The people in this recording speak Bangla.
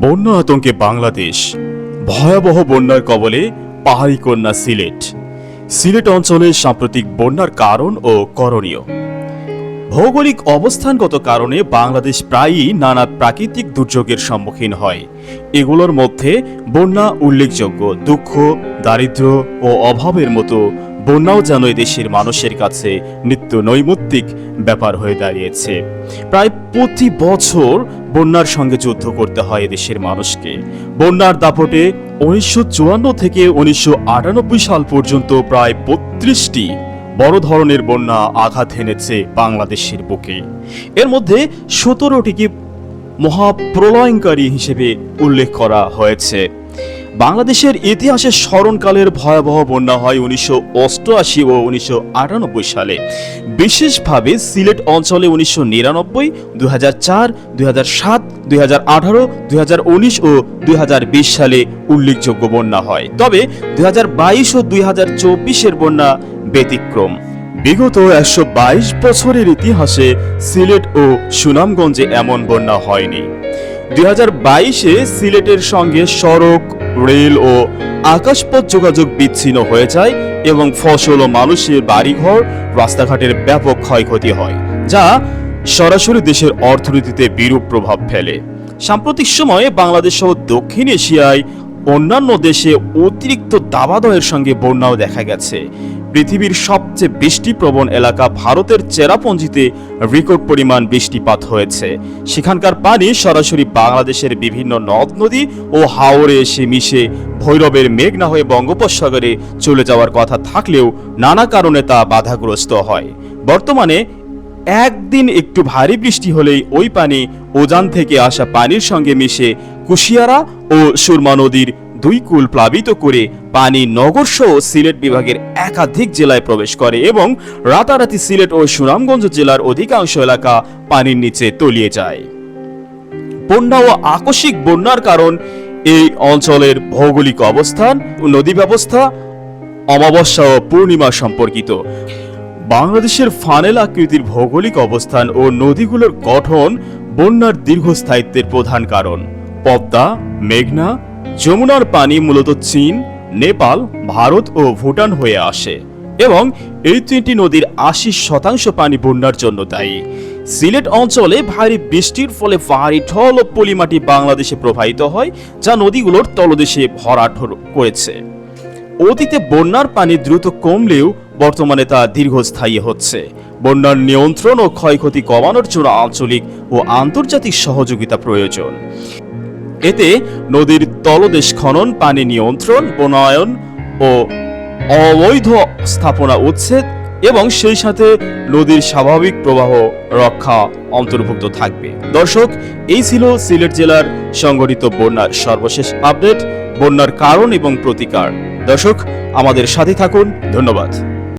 বন্যা আতঙ্কে বাংলাদেশ। ভয়াবহ বন্যার কবলে পাহাড়ি কন্যা সিলেট। সিলেট অঞ্চলে সাম্প্রতিক বন্যার কারণ ও করণীয়। ভৌগোলিক অবস্থানগত কারণে বাংলাদেশ প্রায়ই নানা প্রাকৃতিক দুর্যোগের সম্মুখীন হয়। এগুলোর মধ্যে বন্যা উল্লেখযোগ্য, দুঃখ, দারিদ্র ও অভাবের মতো বন্যাও যেন দেশের মানুষের কাছে নিত্য নৈমিত্তিক ব্যাপার হয়ে দাঁড়িয়েছে। প্রায় প্রতি বছর বন্যার সঙ্গে যুদ্ধ করতে হয় এদেশের মানুষকে। বন্যার দাপটে উনিশশো চুয়ান্ন থেকে উনিশশো আটানব্বই সাল পর্যন্ত প্রায় বত্রিশটি বড় ধরনের বন্যা আঘাত হেনেছে বাংলাদেশের বুকে। এর মধ্যে সতেরোটিকে মহাপ্রলয়ঙ্কারী হিসেবে উল্লেখ করা হয়েছে। বাংলাদেশের ইতিহাসে স্মরণকালের ভয়াবহ বন্যা হয় উনিশশো অষ্টআশি ও উনিশশো আটানব্বই সালে। বিশেষভাবে সিলেট অঞ্চলে উনিশশো নিরানব্বই দুই হাজার চার দুই হাজার সাত দুই হাজার আঠারো দুই হাজার উনিশ ও দুই হাজার বিশ সালে উল্লেখযোগ্য বন্যা হয়। তবে দুই হাজার বাইশ ও দুই হাজার চব্বিশের বন্যা ব্যতিক্রম। বিগত একশো বাইশ বছরের ইতিহাসে সিলেট ও সুনামগঞ্জে এমন বন্যা হয়নি। দুই হাজার সিলেটের সঙ্গে সড়ক রেল ও আকাশপথ যোগাযোগ বিচ্ছিন্ন হয়ে যায় এবং ফসল ও মানুষের বাড়িঘর, রাস্তাঘাটের ব্যাপক ক্ষয়ক্ষতি হয়, যা সরাসরি দেশের অর্থনীতিতে বিরূপ প্রভাব ফেলে। সাম্প্রতিক সময়ে বাংলাদেশ সহ দক্ষিণ এশিয়ায় অন্যান্য দেশে অতিরিক্ত দাবাদয়ের সঙ্গে বন্যাও দেখা গেছে। পৃথিবীর সবচেয়ে বৃষ্টিপ্রবণ এলাকা ভারতের চেরাপঞ্জিতে রেকর্ড পরিমাণ বৃষ্টিপাত হয়েছে। সেখানকার পানি সরাসরি বাংলাদেশের বিভিন্ন নদ, নদী ও হাওরে এসে মিশে ভৈরবের মেঘনা হয়ে বঙ্গোপসাগরে চলে যাওয়ার কথা থাকলেও নানা কারণে তা বাধাগ্রস্ত হয়। বর্তমানে একদিন একটু ভারী বৃষ্টি হলেই ওই পানি ওজান থেকে আসা পানির সঙ্গে মিশে কুশিয়ারা ও সুরমা নদীর দুই কুল প্লাবিত করে পানি নগর সহ সিলেট বিভাগের একাধিক জেলায় প্রবেশ করে এবং রাতারাতি সিলেট ও সুনামগঞ্জ জেলার অধিকাংশ এলাকা পানির নিচে তলিয়ে যায়। বন্যা ও আকস্মিক বন্যার কারণ এই অঞ্চলের ভৌগোলিক অবস্থান নদী ব্যবস্থা অমাবস্যা ও পূর্ণিমা সম্পর্কিত। বাংলাদেশের ফানেল আকৃতির ভৌগোলিক অবস্থান ও নদীগুলোর গঠন বন্যার দীর্ঘস্থায়িত্বের প্রধান কারণ। পদ্মা, মেঘনা যমুনার পানি মূলত চীন, নেপাল, ভারত ও ভুটান হয়ে আসে এবং এই তিনটি নদীর আশি শতাংশ পানি বন্যার জন্য দায়ী। সিলেট অঞ্চলে ভারী বৃষ্টির ফলে পাহাড়ি ঢল ও পলিমাটি বাংলাদেশে প্রবাহিত হয়, যা নদীগুলোর তলদেশে ভরাট করেছে। অতীতে বন্যার পানি দ্রুত কমলেও বর্তমানে তা দীর্ঘস্থায়ী হচ্ছে। বন্যার নিয়ন্ত্রণ ও ক্ষয়ক্ষতি কমানোর জন্য আঞ্চলিক ও আন্তর্জাতিক সহযোগিতা প্রয়োজন। এতে নদীর তলদেশ খনন, পানি নিয়ন্ত্রণ, বনায়ন ও অবৈধ স্থাপনা উচ্ছেদ এবং সেই সাথে নদীর স্বাভাবিক প্রবাহ রক্ষা অন্তর্ভুক্ত থাকবে। দর্শক, এই ছিল সিলেট জেলার সংগঠিত বন্যার সর্বশেষ আপডেট, বন্যার কারণ এবং প্রতিকার। দর্শক, আমাদের সাথে থাকুন। ধন্যবাদ।